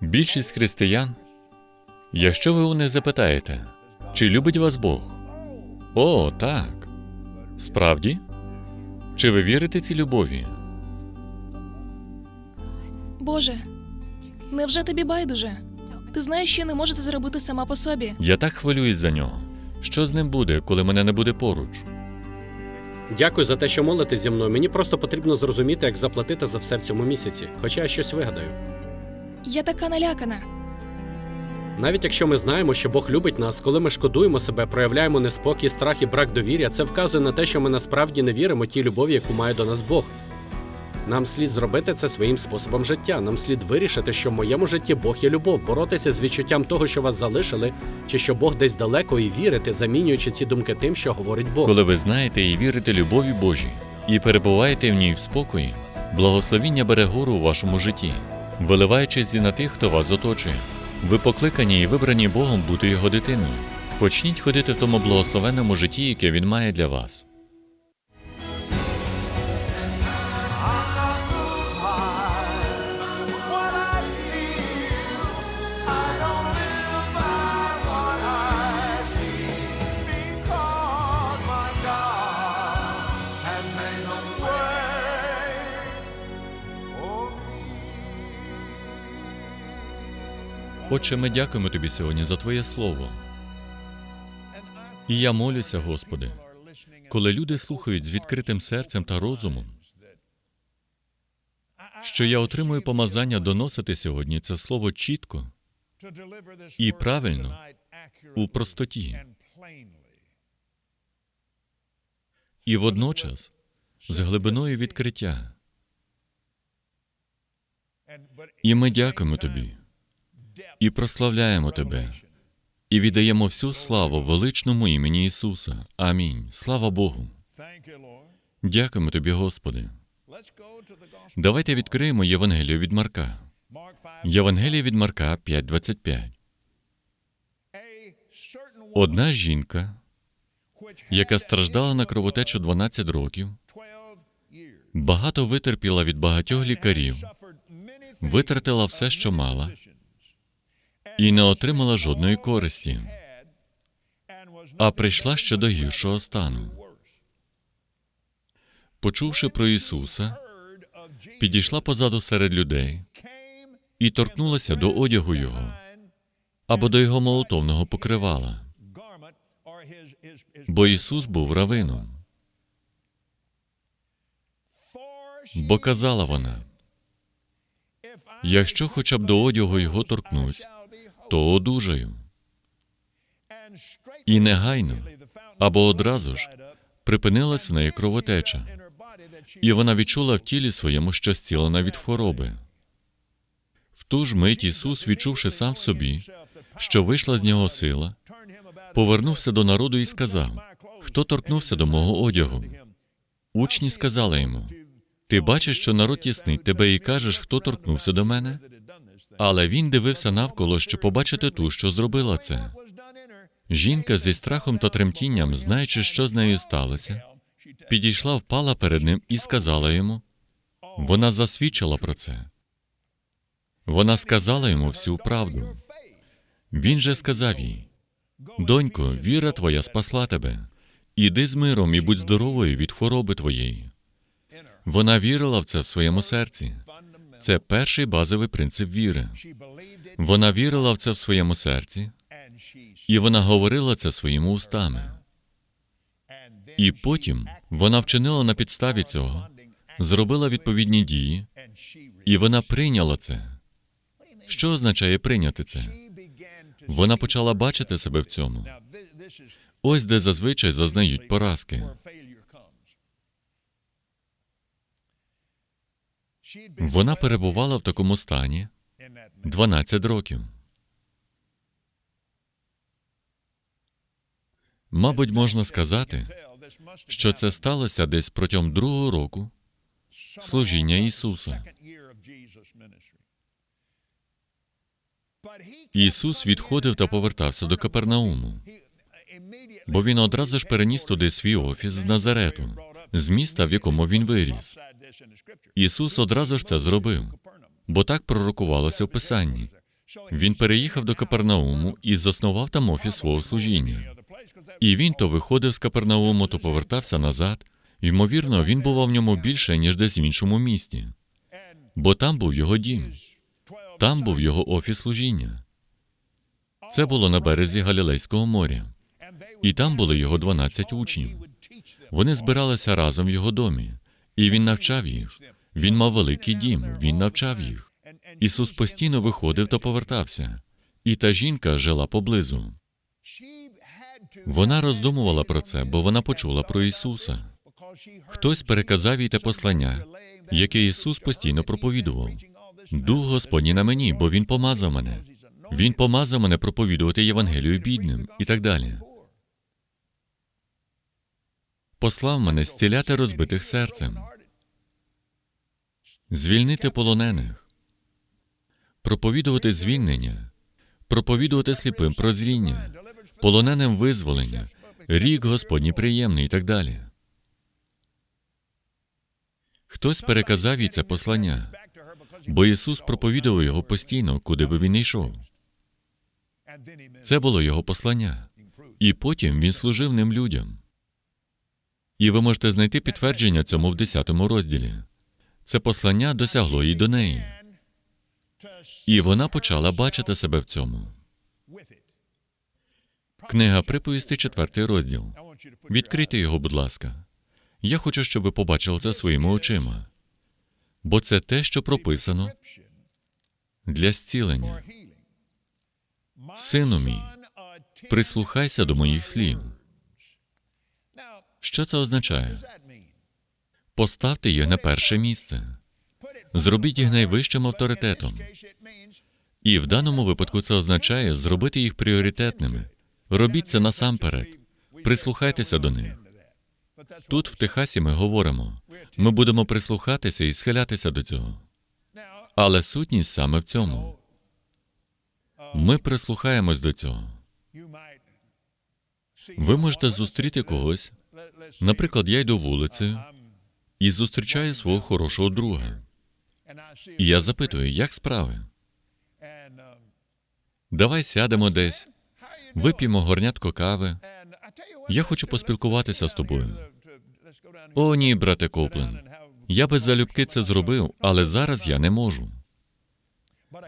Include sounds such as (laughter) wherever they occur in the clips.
Більшість християн, якщо ви у них запитаєте, чи любить вас Бог? О, так. Справді? Чи ви вірите цій любові? Боже, невже тобі байдуже? Ти знаєш, що не може це зробити сама по собі. Я так хвилююсь за нього. Що з ним буде, коли мене не буде поруч? Дякую за те, що молитесь зі мною. Мені просто потрібно зрозуміти, як заплатити за все в цьому місяці. Хоча я щось вигадаю. Я така налякана. Навіть якщо ми знаємо, що Бог любить нас, коли ми шкодуємо себе, проявляємо неспокій, страх і брак довір'я, це вказує на те, що ми насправді не віримо тій любові, яку має до нас Бог. Нам слід зробити це своїм способом життя. Нам слід вирішити, що в моєму житті Бог є любов, боротися з відчуттям того, що вас залишили, чи що Бог десь далеко, і вірити, замінюючи ці думки тим, що говорить Бог. Коли ви знаєте і вірите любові Божій і перебуваєте в ній в спокої, благословіння бере гору у вашому житті, виливаючись і на тих, хто вас оточує. Ви покликані і вибрані Богом бути його дитиною. Почніть ходити в тому благословенному житті, яке він має для вас. Отче, ми дякуємо тобі сьогодні за Твоє Слово. І я молюся, Господи, коли люди слухають з відкритим серцем та розумом, що я отримую помазання доносити сьогодні це слово чітко і правильно у простоті і водночас з глибиною відкриття. І ми дякуємо тобі і прославляємо тебе, і віддаємо всю славу величному імені Ісуса. Амінь. Слава Богу. Дякуємо тобі, Господи. Давайте відкриємо Євангелію від Марка. Євангелія від Марка 5.25. Одна жінка, яка страждала на кровотечу 12 років, багато витерпіла від багатьох лікарів, витратила все, що мала, і не отримала жодної користі, а прийшла ще до гіршого стану. Почувши про Ісуса, підійшла позаду серед людей і торкнулася до одягу Його або до Його молотовного покривала, бо Ісус був равином. Бо казала вона, якщо хоча б до одягу Його торкнусь, то одужаю. І негайно або одразу ж припинилась в неї кровотеча, і вона відчула в тілі своєму, що зцілена від хвороби. В ту ж мить Ісус, відчувши сам в собі, що вийшла з нього сила, повернувся до народу і сказав: Хто торкнувся до мого одягу? Учні сказали йому: Ти бачиш, що народ тіснить тебе і кажеш, хто торкнувся до мене? Але він дивився навколо, щоб побачити ту, що зробила це. Жінка зі страхом та тремтінням, знаючи, що з нею сталося, підійшла, впала перед ним і сказала йому. Вона засвідчила про це. Вона сказала йому всю правду. Він же сказав їй: Донько, віра твоя спасла тебе. Іди з миром і будь здоровою від хвороби твоєї. Вона вірила в це в своєму серці. Це перший базовий принцип віри. Вона вірила в це в своєму серці, і вона говорила це своїми устами. І потім вона вчинила на підставі цього, зробила відповідні дії, і вона прийняла це. Що означає прийняти це? Вона почала бачити себе в цьому. Ось де зазвичай зазнають поразки. Вона перебувала в такому стані 12 років. Мабуть, можна сказати, що це сталося десь протягом другого року служіння Ісуса. Ісус відходив та повертався до Капернауму, бо він одразу ж переніс туди свій офіс з Назарету, з міста, в якому він виріс. Ісус одразу ж це зробив, бо так пророкувалося в Писанні. Він переїхав до Капернауму і заснував там офіс свого служіння. І він то виходив з Капернауму, то повертався назад. Ймовірно, він бував в ньому більше, ніж десь в іншому місті, бо там був його дім, там був його офіс служіння. Це було на березі Галілейського моря, і там були його 12 учнів. Вони збиралися разом в його домі, і він навчав їх. Він мав великий дім, він навчав їх. Ісус постійно виходив та повертався, і та жінка жила поблизу. Вона роздумувала про це, бо вона почула про Ісуса. Хтось переказав їй те послання, яке Ісус постійно проповідував. Дух Господній на мені, бо Він помазав мене. Він помазав мене проповідувати Євангелію бідним і так далі. Послав мене зціляти розбитих серцем, звільнити полонених, проповідувати звільнення, проповідувати сліпим прозріння, полоненим визволення, рік Господній приємний і так далі. Хтось переказав їй це послання, бо Ісус проповідував його постійно, куди би він не йшов. Це було його послання. І потім він служив ним людям. І ви можете знайти підтвердження цьому в 10 розділі. Це послання досягло і до неї. І вона почала бачити себе в цьому. Книга приповісти, четвертий розділ. Відкрийте його, будь ласка. Я хочу, щоб ви побачили це своїми очима. Бо це те, що прописано для зцілення. Сину мій, прислухайся до моїх слів. Що це означає? Поставте їх на перше місце. Зробіть їх найвищим авторитетом. І в даному випадку це означає зробити їх пріоритетними. Робіть це насамперед. Прислухайтеся до них. Тут, в Техасі, ми говоримо, ми будемо прислухатися і схилятися до цього. Але сутність саме в цьому. Ми прислухаємось до цього. Ви можете зустріти когось. Наприклад, я йду вулицею і зустрічаю свого хорошого друга. І я запитую, як справи? Давай сядемо десь, вип'ємо горнятко кави. Я хочу поспілкуватися з тобою. О, ні, брате Коплен. Я би залюбки це зробив, але зараз я не можу.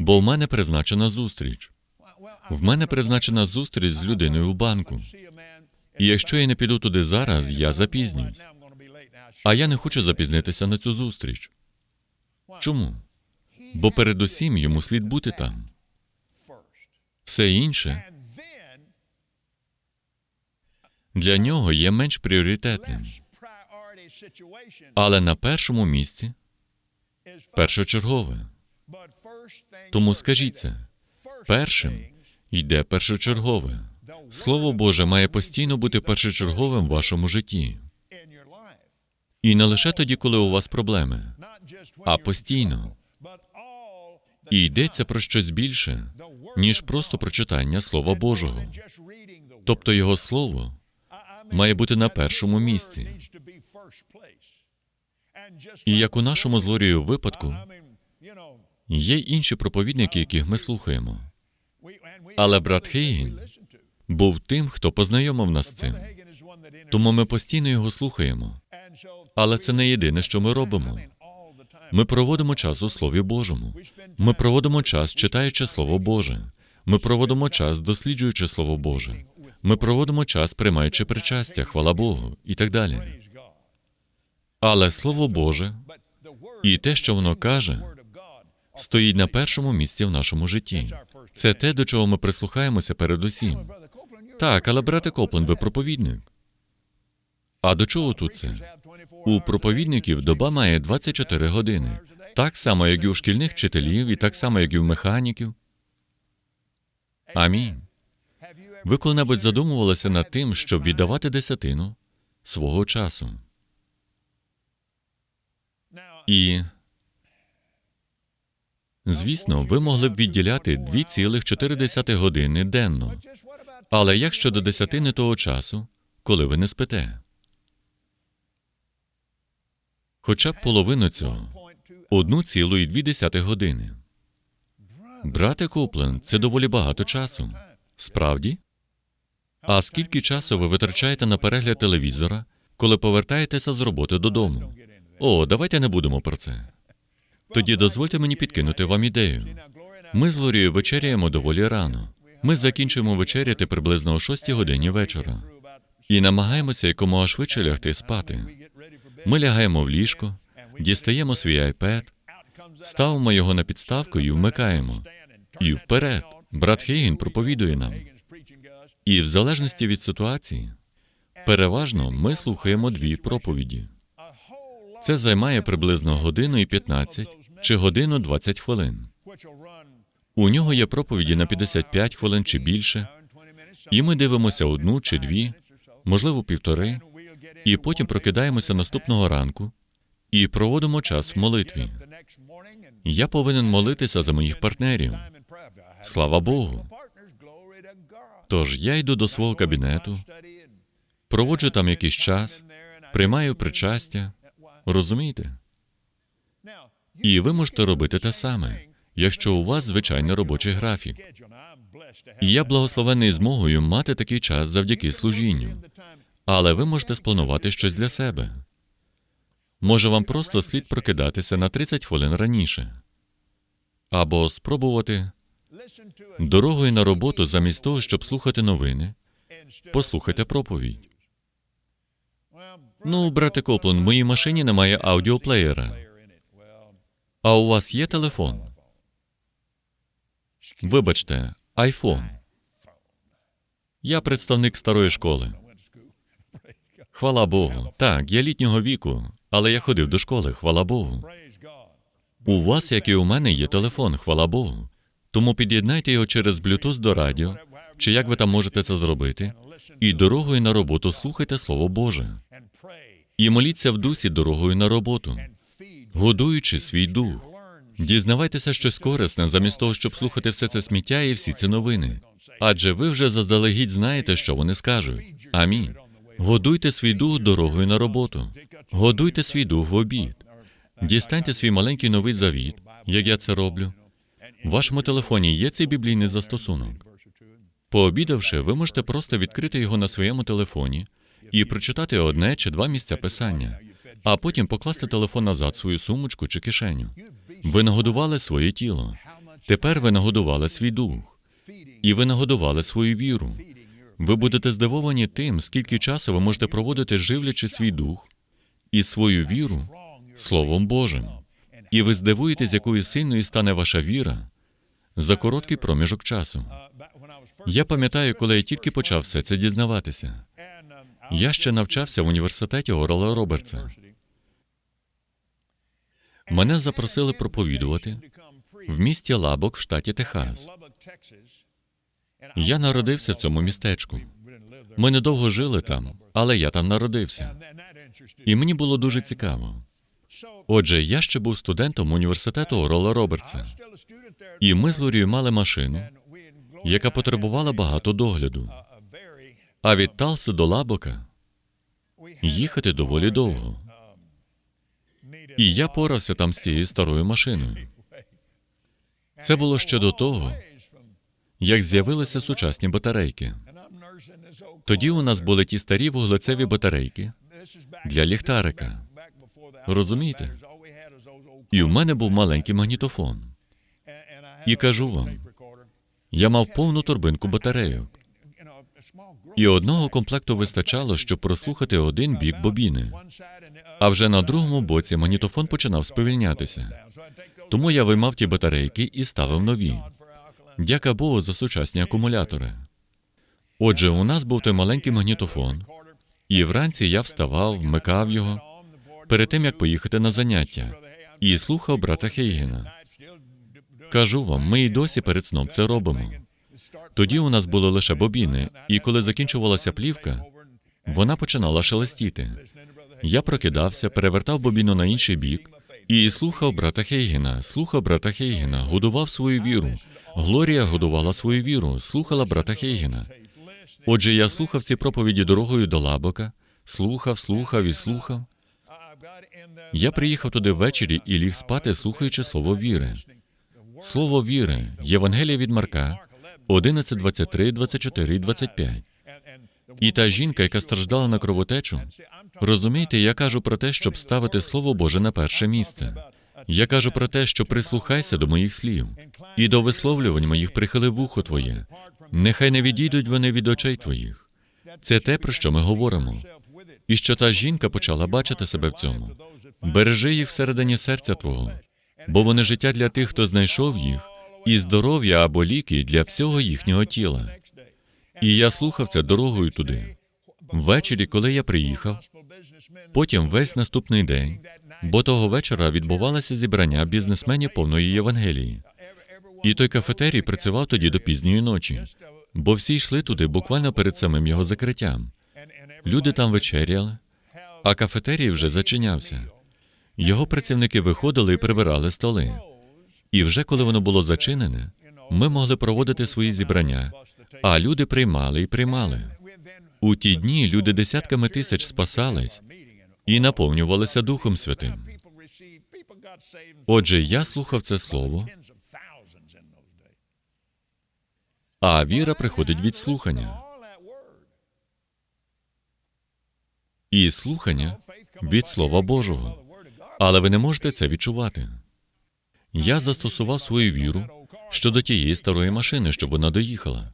Бо в мене призначена зустріч. В мене призначена зустріч з людиною в банку. І якщо я не піду туди зараз, я запізнююсь. А я не хочу запізнитися на цю зустріч. Чому? Бо передусім йому слід бути там. Все інше для нього є менш пріоритетним. Але на першому місці першочергове. Тому скажіть це. Першим йде першочергове. Слово Боже має постійно бути першочерговим в вашому житті. І не лише тоді, коли у вас проблеми, а постійно. І йдеться про щось більше, ніж просто про читання Слова Божого. Тобто Його Слово має бути на першому місці. І як у нашому з Лорією випадку, є інші проповідники, яких ми слухаємо. Але брат Хейгін був тим, хто познайомив нас з цим. Тому ми постійно його слухаємо. Але це не єдине, що ми робимо. Ми проводимо час у Слові Божому. Ми проводимо час, читаючи Слово Боже. Ми проводимо час, досліджуючи Слово Боже. Ми проводимо час, приймаючи причастя, хвала Богу і так далі. Але Слово Боже і те, що воно каже, стоїть на першому місці в нашому житті. Це те, до чого ми прислухаємося передусім. Так, але брате Коплен, ви проповідник. А до чого тут це? У проповідників доба має 24 години, так само, як і у шкільних вчителів, і так само, як і в механіків. Амінь. Ви коли-небудь задумувалися над тим, щоб віддавати десятину свого часу? І, звісно, ви могли б відділяти 2,4 години денно. Але як щодо десятини того часу, коли ви не спите? Хоча б половину цього, 1,2 години. Брате Коплен, це доволі багато часу. Справді? А скільки часу ви витрачаєте на перегляд телевізора, коли повертаєтеся з роботи додому? О, давайте не будемо про це. Тоді дозвольте мені підкинути вам ідею. Ми з Лорією вечеряємо доволі рано. Ми закінчуємо вечеряти приблизно о 6 годині вечора і намагаємося якомога швидше лягти спати. Ми лягаємо в ліжко, дістаємо свій iPad, ставимо його на підставку і вмикаємо. І вперед. Брат Хейген проповідує нам. І в залежності від ситуації, переважно ми слухаємо дві проповіді. Це займає приблизно годину і 15 чи годину 20 хвилин. У нього є проповіді на 55 хвилин чи більше, і ми дивимося одну чи дві, можливо, півтори, і потім прокидаємося наступного ранку і проводимо час в молитві. Я повинен молитися за моїх партнерів. Слава Богу. Тож я йду до свого кабінету, проводжу там якийсь час, приймаю причастя. Розумієте? І ви можете робити те саме, якщо у вас звичайний робочий графік. І я благословений змогою мати такий час завдяки служінню. Але ви можете спланувати щось для себе. Може, вам просто слід прокидатися на 30 хвилин раніше, або спробувати дорогою на роботу, замість того, щоб слухати новини, послухайте проповідь. Ну, брате Коплен, в моїй машині немає аудіоплеєра. А у вас є телефон? Вибачте, айфон. Я представник старої школи. Хвала Богу. Так, я літнього віку, але я ходив до школи, хвала Богу. У вас, як і у мене, є телефон, хвала Богу. Тому під'єднайте його через Bluetooth до радіо, чи як ви там можете це зробити, і дорогою на роботу слухайте Слово Боже. І моліться в дусі дорогою на роботу, годуючи свій дух. Дізнавайтеся щось корисне, замість того, щоб слухати все це сміття і всі ці новини. Адже ви вже заздалегідь знаєте, що вони скажуть. Амінь. Годуйте свій дух дорогою на роботу. Годуйте свій дух в обід. Дістаньте свій маленький новий завіт, як я це роблю. В вашому телефоні є цей біблійний застосунок. Пообідавши, ви можете просто відкрити його на своєму телефоні і прочитати одне чи два місця писання, а потім покласти телефон назад свою сумочку чи кишеню. Ви нагодували своє тіло. Тепер ви нагодували свій дух, і ви нагодували свою віру. Ви будете здивовані тим, скільки часу ви можете проводити, живлячи свій дух і свою віру Словом Божим. І ви здивуєтесь, якою сильною стане ваша віра за короткий проміжок часу. Я пам'ятаю, коли я тільки почав все це дізнаватися. Я ще навчався в університеті Орла Робертса. Мене запросили проповідувати в місті Лабок в штаті Техас. Я народився в цьому містечку. Ми недовго жили там, але я там народився. І мені було дуже цікаво. Отже, я ще був студентом університету Орла Робертса. І ми з Лорією мали машину, яка потребувала багато догляду. А від Талси до Лабока їхати доволі довго. І я порався там з цією старою машиною. Це було ще до того, як з'явилися сучасні батарейки. Тоді у нас були ті старі вуглецеві батарейки для ліхтарика. Розумієте? І в мене був маленький магнітофон. І кажу вам, я мав повну торбинку батарейок. І одного комплекту вистачало, щоб прослухати один бік бобіни. А вже на другому боці магнітофон починав сповільнятися. Тому я виймав ті батарейки і ставив нові. Дяка Богу за сучасні акумулятори. Отже, у нас був той маленький магнітофон, і вранці я вставав, вмикав його перед тим як поїхати на заняття, і слухав брата Хейгена. Кажу вам, ми і досі перед сном це робимо. Тоді у нас були лише бобіни, і коли закінчувалася плівка, вона починала шелестіти. Я прокидався, перевертав бобіну на інший бік і слухав брата Хейгена, слухав брата Хейгена, годував свою віру. Глорія годувала свою віру, слухала брата Хейгена. Отже, я слухав ці проповіді дорогою до Лабока, слухав, слухав і слухав. Я приїхав туди ввечері і ліг спати, слухаючи слово віри. Слово віри, Євангелія від Марка 11, 23, 24 і 25. І та жінка, яка страждала на кровотечу, розумієте, я кажу про те, щоб ставити Слово Боже на перше місце. Я кажу про те, що прислухайся до моїх слів, і до висловлювань моїх прихили вухо твоє. Нехай не відійдуть вони від очей твоїх. Це те, про що ми говоримо. І що та жінка почала бачити себе в цьому. Бережи їх всередині серця твого, бо вони життя для тих, хто знайшов їх, і здоров'я або ліки для всього їхнього тіла. І я слухав це дорогою туди. Ввечері, коли я приїхав, потім весь наступний день, бо того вечора відбувалося зібрання бізнесменів повної Євангелії. І той кафетерій працював тоді до пізньої ночі, бо всі йшли туди буквально перед самим його закриттям. Люди там вечеряли, а кафетерій вже зачинявся. Його працівники виходили і прибирали столи. І вже коли воно було зачинене, ми могли проводити свої зібрання, а люди приймали і приймали. У ті дні люди десятками тисяч спасались і наповнювалися Духом Святим. Отже, я слухав це слово, а віра приходить від слухання. І слухання від Слова Божого. Але ви не можете це відчувати. Я застосував свою віру щодо тієї старої машини, щоб вона доїхала.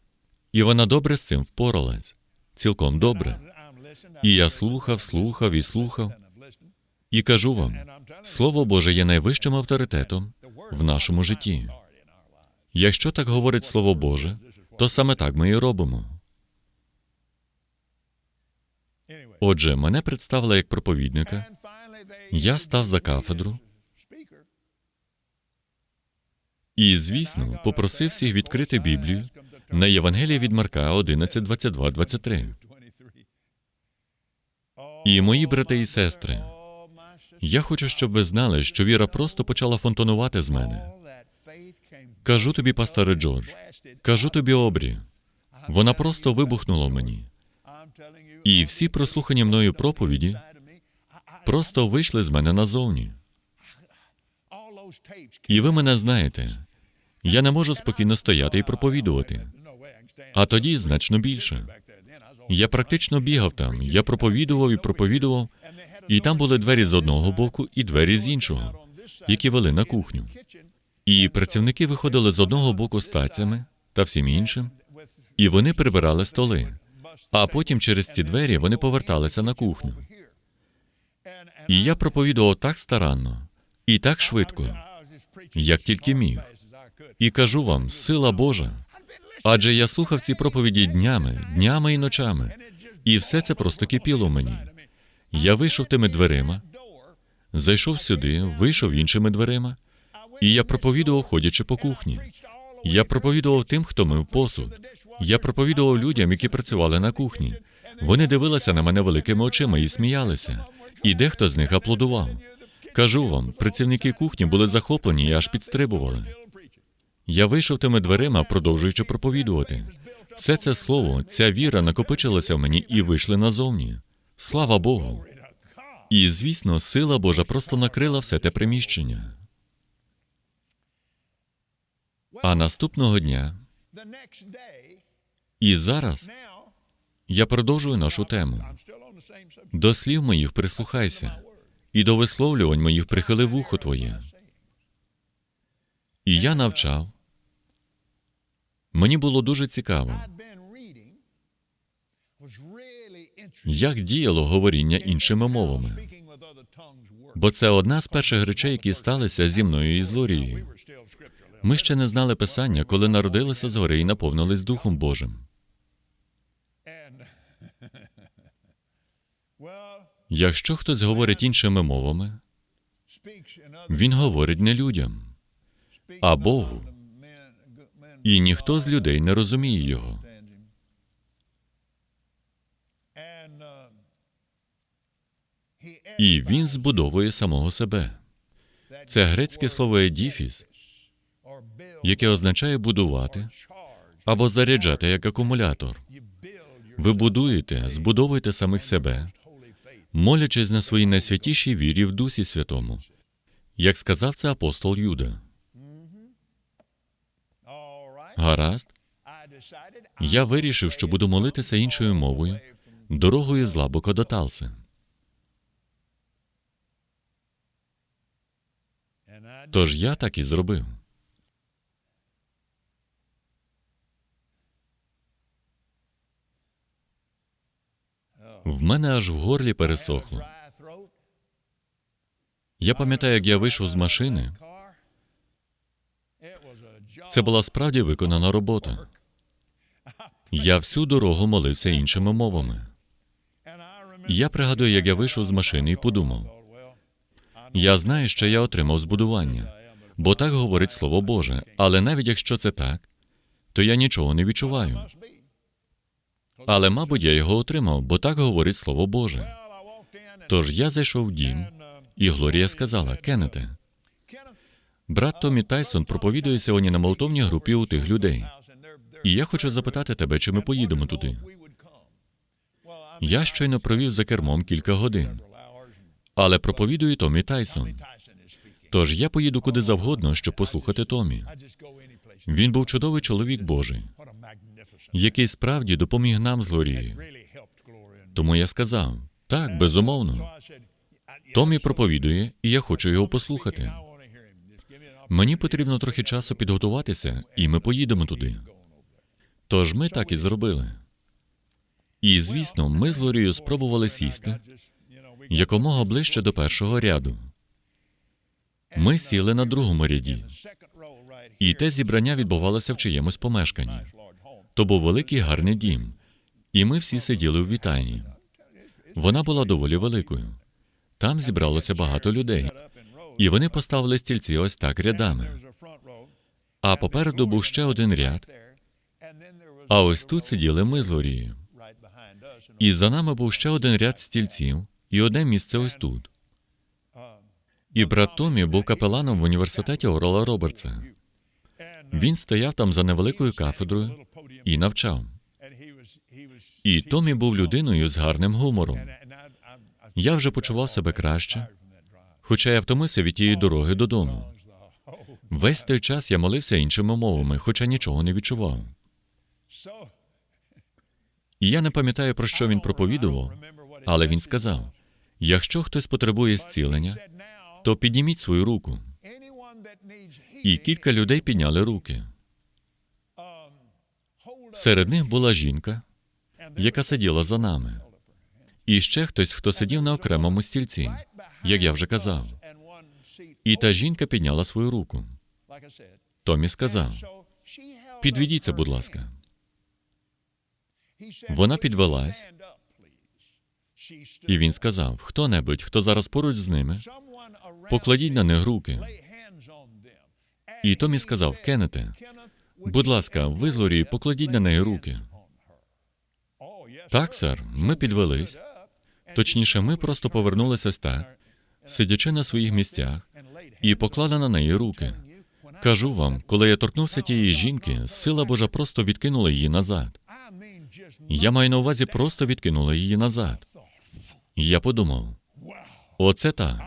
І вона добре з цим впоралась. Цілком добре. І я слухав, слухав і слухав. І кажу вам, Слово Боже є найвищим авторитетом в нашому житті. Якщо так говорить Слово Боже, то саме так ми і робимо. Отже, мене представили як проповідника. Я став за кафедру і, звісно, попросив всіх відкрити Біблію на Євангелії від Марка 11, 22, 23. І мої брати і сестри, я хочу, щоб ви знали, що віра просто почала фонтанувати з мене. Кажу тобі, пасторе Джордж, кажу тобі, Обрі, вона просто вибухнула мені. І всі прослухані мною проповіді просто вийшли з мене назовні. І ви мене знаєте. Я не можу спокійно стояти і проповідувати. А тоді значно більше. Я практично бігав там, я проповідував і проповідував, і там були двері з одного боку і двері з іншого, які вели на кухню. І працівники виходили з одного боку з тацями та всім іншим, і вони прибирали столи. А потім через ці двері вони поверталися на кухню. І я проповідував так старанно і так швидко, як тільки міг. І кажу вам, сила Божа. Адже я слухав ці проповіді днями, днями і ночами, і все це просто кипіло мені. Я вийшов тими дверима, зайшов сюди, вийшов іншими дверима, і я проповідував, ходячи по кухні. Я проповідував тим, хто мив посуд. Я проповідував людям, які працювали на кухні. Вони дивилися на мене великими очима і сміялися, і дехто з них аплодував. Кажу вам, працівники кухні були захоплені і аж підстрибували. Я вийшов тими дверима, продовжуючи проповідувати. Все це слово, ця віра накопичилася в мені і вийшли назовні. Слава Богу! І, звісно, сила Божа просто накрила все те приміщення. А наступного дня, і зараз я продовжую нашу тему. До слів моїх прислухайся, і до висловлювань моїх прихили вухо твоє. І я навчав. Мені було дуже цікаво, як діяло говоріння іншими мовами, бо це одна з перших речей, які сталися зі мною і з Лорією. Ми ще не знали писання, коли народилися згори і наповнились Духом Божим. (laughs) Якщо хтось говорить іншими мовами, він говорить не людям, а Богу. І ніхто з людей не розуміє його. І він збудовує самого себе. Це грецьке слово едіфіс, яке означає будувати або заряджати як акумулятор. Ви будуєте, збудовуєте самих себе, молячись на своїй найсвятішій вірі в Дусі Святому, як сказав це апостол Юда. Гаразд, я вирішив, що буду молитися іншою мовою дорогою з Лабока до Талси. Тож я так і зробив. В мене аж в горлі пересохло. Я пам'ятаю, як я вийшов з машини. Це була справді виконана робота. Я всю дорогу молився іншими мовами. Я пригадую, як я вийшов з машини і подумав: я знаю, що я отримав збудування, бо так говорить Слово Боже. Але навіть якщо це так, то я нічого не відчуваю. Але, мабуть, я його отримав, бо так говорить Слово Боже. Тож я зайшов в дім, і Глорія сказала: Кеннете, брат Томі Тайсон проповідує сьогодні на молитовній групі у тих людей. І я хочу запитати тебе, чи ми поїдемо туди. Я щойно провів за кермом кілька годин, але проповідує Томі Тайсон. Тож я поїду куди завгодно, щоб послухати Томі. Він був чудовий чоловік Божий, який справді допоміг нам з Глорією. Тому я сказав: так, безумовно. Томі проповідує, і я хочу його послухати. Мені потрібно трохи часу підготуватися, і ми поїдемо туди. Тож ми так і зробили. І, звісно, ми з Лорією спробували сісти якомога ближче до першого ряду. Ми сіли на другому ряді, і те зібрання відбувалося в чиємусь помешканні. То був великий гарний дім, і ми всі сиділи в вітальні. Вона була доволі великою. Там зібралося багато людей, і вони поставили стільці ось так рядами. А попереду був ще один ряд. А ось тут сиділи ми з Лорією. І за нами був ще один ряд стільців, і одне місце ось тут. І брат Томі був капеланом в університеті Орла Робертса. Він стояв там за невеликою кафедрою і навчав. І Томі був людиною з гарним гумором. Я вже почував себе краще, хоча я втомився від тієї дороги додому. Весь той час я молився іншими мовами, хоча нічого не відчував. І я не пам'ятаю, про що він проповідував, але він сказав: якщо хтось потребує зцілення, то підніміть свою руку. І кілька людей підняли руки. Серед них була жінка, яка сиділа за нами, і ще хтось, хто сидів на окремому стільці, як я вже казав. І та жінка підняла свою руку. Томі сказав: підведіться, будь ласка. Вона підвелась, і він сказав: хто-небудь, хто зараз поруч з ними, покладіть на них руки. І Томі сказав: Кеннете, будь ласка, ви покладіть на неї руки. Так, сер, ми підвелись. Точніше, ми просто повернулися ось так, сидячи на своїх місцях, і поклали на неї руки. Кажу вам, коли я торкнувся тієї жінки, сила Божа просто відкинула її назад. Я маю на увазі, просто відкинула її назад. Я подумав: оце так.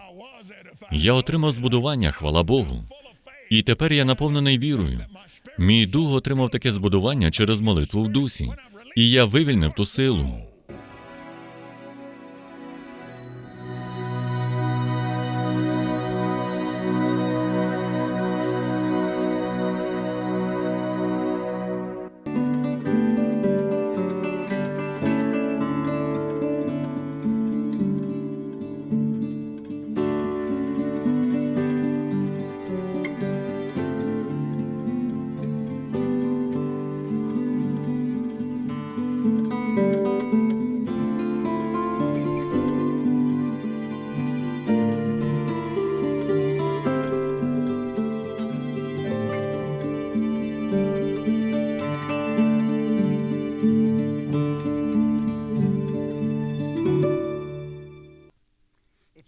Я отримав збудування, хвала Богу. І тепер я наповнений вірою. Мій дух отримав таке збудування через молитву в дусі, і я вивільнив ту силу.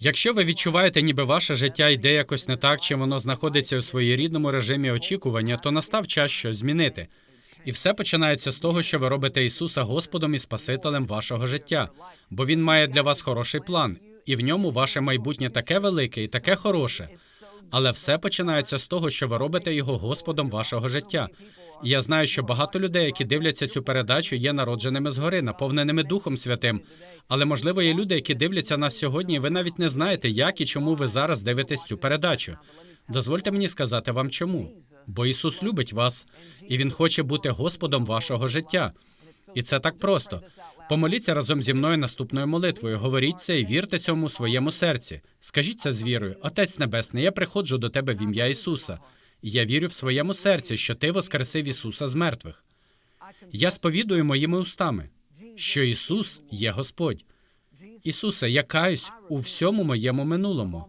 Якщо ви відчуваєте, ніби ваше життя йде якось не так, чи воно знаходиться у своєрідному режимі очікування, то настав час щось змінити. І все починається з того, що ви робите Ісуса Господом і Спасителем вашого життя, бо Він має для вас хороший план, і в ньому ваше майбутнє таке велике і таке хороше. Але все починається з того, що ви робите його Господом вашого життя. Я знаю, що багато людей, які дивляться цю передачу, є народженими згори, наповненими Духом Святим. Але можливо є люди, які дивляться нас сьогодні, і ви навіть не знаєте, як і чому ви зараз дивитесь цю передачу. Дозвольте мені сказати вам чому. Бо Ісус любить вас, і Він хоче бути Господом вашого життя. І це так просто. Помоліться разом зі мною наступною молитвою. Говоріть це і вірте цьому своєму серці. Скажіть це з вірою. Отець Небесний, я приходжу до тебе в ім'я Ісуса. Я вірю в своєму серці, що ти воскресив Ісуса з мертвих. Я сповідую моїми устами, що Ісус є Господь. Ісусе, я каюсь у всьому моєму минулому,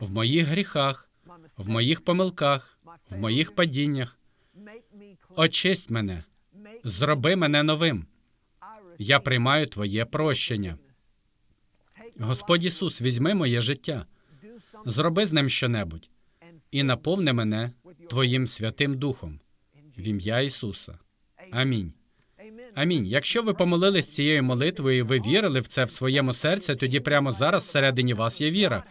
в моїх гріхах, в моїх помилках, в моїх падіннях. Очисть мене, зроби мене новим. Я приймаю Твоє прощення. Господь Ісус, візьми моє життя, зроби з ним щонебудь і наповни мене Твоїм Святим Духом в ім'я Ісуса. Амінь. Амінь. Якщо ви помолились цією молитвою, і ви вірили в це в своєму серці, тоді прямо зараз всередині вас є віра.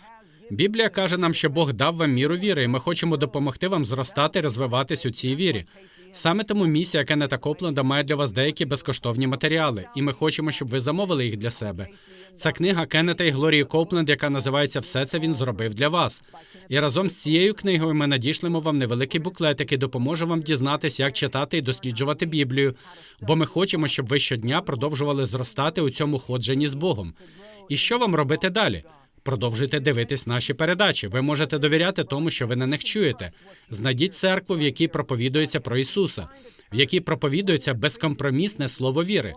Біблія каже нам, що Бог дав вам міру віри, і ми хочемо допомогти вам зростати розвиватись у цій вірі. Саме тому місія Кеннета Копленда має для вас деякі безкоштовні матеріали, і ми хочемо, щоб ви замовили їх для себе. Це книга Кеннета і Глорії Копленд, яка називається Все це він зробив для вас. І разом з цією книгою ми надішлемо вам невеликий буклет, який допоможе вам дізнатися, як читати і досліджувати Біблію. Бо ми хочемо, щоб ви щодня продовжували зростати у цьому ходженні з Богом. І що вам робити далі? Продовжуйте дивитись наші передачі. Ви можете довіряти тому, що ви на них чуєте. Знайдіть церкву, в якій проповідується про Ісуса, в якій проповідується безкомпромісне слово віри.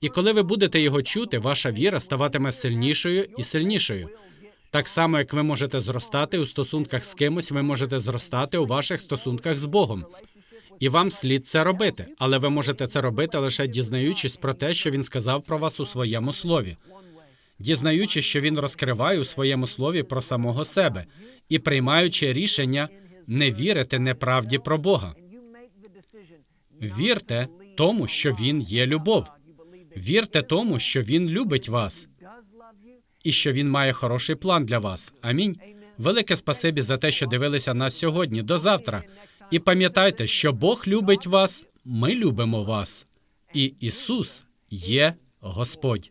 І коли ви будете його чути, ваша віра ставатиме сильнішою і сильнішою. Так само, як ви можете зростати у стосунках з кимось, ви можете зростати у ваших стосунках з Богом. І вам слід це робити, але ви можете це робити лише дізнаючись про те, що він сказав про вас у своєму слові дізнаючись, що він розкриває у своєму слові про самого себе і приймаючи рішення не вірити неправді про Бога. Вірте тому, що він є любов. Вірте тому, що він любить вас і що він має хороший план для вас. Амінь. Велике спасибі за те, що дивилися нас сьогодні. До завтра. І пам'ятайте, що Бог любить вас, ми любимо вас, і Ісус є Господь.